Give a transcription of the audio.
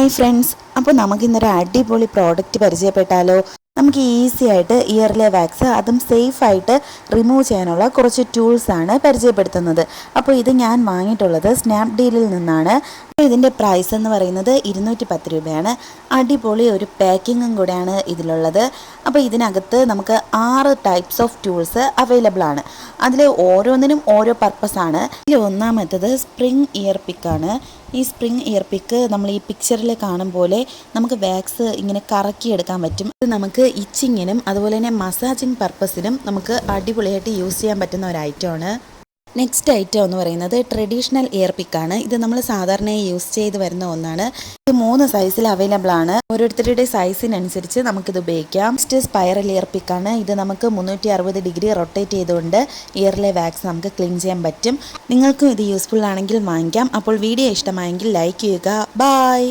Hi friends അപ്പോൾ നമുക്കിന്നൊരു അടിപൊളി പ്രോഡക്റ്റ് പരിചയപ്പെട്ടാലോ? നമുക്ക് ഈസി ആയിട്ട് ഇയർലെ വാക്സ് അതും സേഫ് ആയിട്ട് റിമൂവ് ചെയ്യാനുള്ള കുറച്ച് ടൂൾസാണ് പരിചയപ്പെടുത്തുന്നത്. അപ്പോൾ ഇത് ഞാൻ വാങ്ങിയിട്ടുള്ളത് സ്നാപ്ഡീലിൽ നിന്നാണ്. ഇതിന്റെ പ്രൈസ് എന്ന് പറയുന്നത് ഇരുന്നൂറ്റി പത്ത് രൂപയാണ്. അടിപൊളി ഒരു പാക്കിങ്ങും കൂടെയാണ് ഇതിലുള്ളത്. അപ്പോൾ ഇതിനകത്ത് നമുക്ക് ആറ് ടൈപ്സ് ഓഫ് ടൂൾസ് അവൈലബിൾ ആണ്. അതിൽ ഓരോന്നിനും ഓരോ പർപ്പസാണ് ഇതിൽ ഒന്നാമത്തത് സ്പ്രിങ് ഇയർ പിക്കാണ് ഈ സ്പ്രിങ് ഇയർ പിക്ക് നമ്മൾ ഈ പിക്ചറിൽ കാണും പോലെ നമുക്ക് വാക്സ് ഇങ്ങനെ കറക്കിയെടുക്കാൻ പറ്റും. ഇത് നമുക്ക് ഇച്ചിങ്ങിനും അതുപോലെ തന്നെ മസാജിങ് പർപ്പസിനും നമുക്ക് അടിപൊളിയായിട്ട് യൂസ് ചെയ്യാൻ പറ്റുന്ന ഒരു ഐറ്റമാണ് നെക്സ്റ്റ് ഐറ്റം എന്ന് പറയുന്നത് ട്രഡീഷണൽ ഇയർ പിക്കാണ് ഇത് നമ്മൾ സാധാരണയായി യൂസ് ചെയ്ത് വരുന്ന ഒന്നാണ്. ഇത് മൂന്ന് സൈസിൽ അവൈലബിൾ ആണ്. ഓരോരുത്തരുടെ സൈസിനനുസരിച്ച് നമുക്കിത് ഉപയോഗിക്കാം. നെക്സ്റ്റ് സ്പൈറൽ ഇയർ പിക്കാണ് ഇത് നമുക്ക് മുന്നൂറ്റി അറുപത് ഡിഗ്രി റൊട്ടേറ്റ് ചെയ്തുകൊണ്ട് ഇയറിലെ വാക്സ് നമുക്ക് ക്ലീൻ ചെയ്യാൻ പറ്റും. നിങ്ങൾക്കും ഇത് യൂസ്ഫുൾ ആണെങ്കിൽ വാങ്ങിക്കാം. അപ്പോൾ വീഡിയോ ഇഷ്ടമായെങ്കിൽ ലൈക്ക് ചെയ്യുക. ബായ്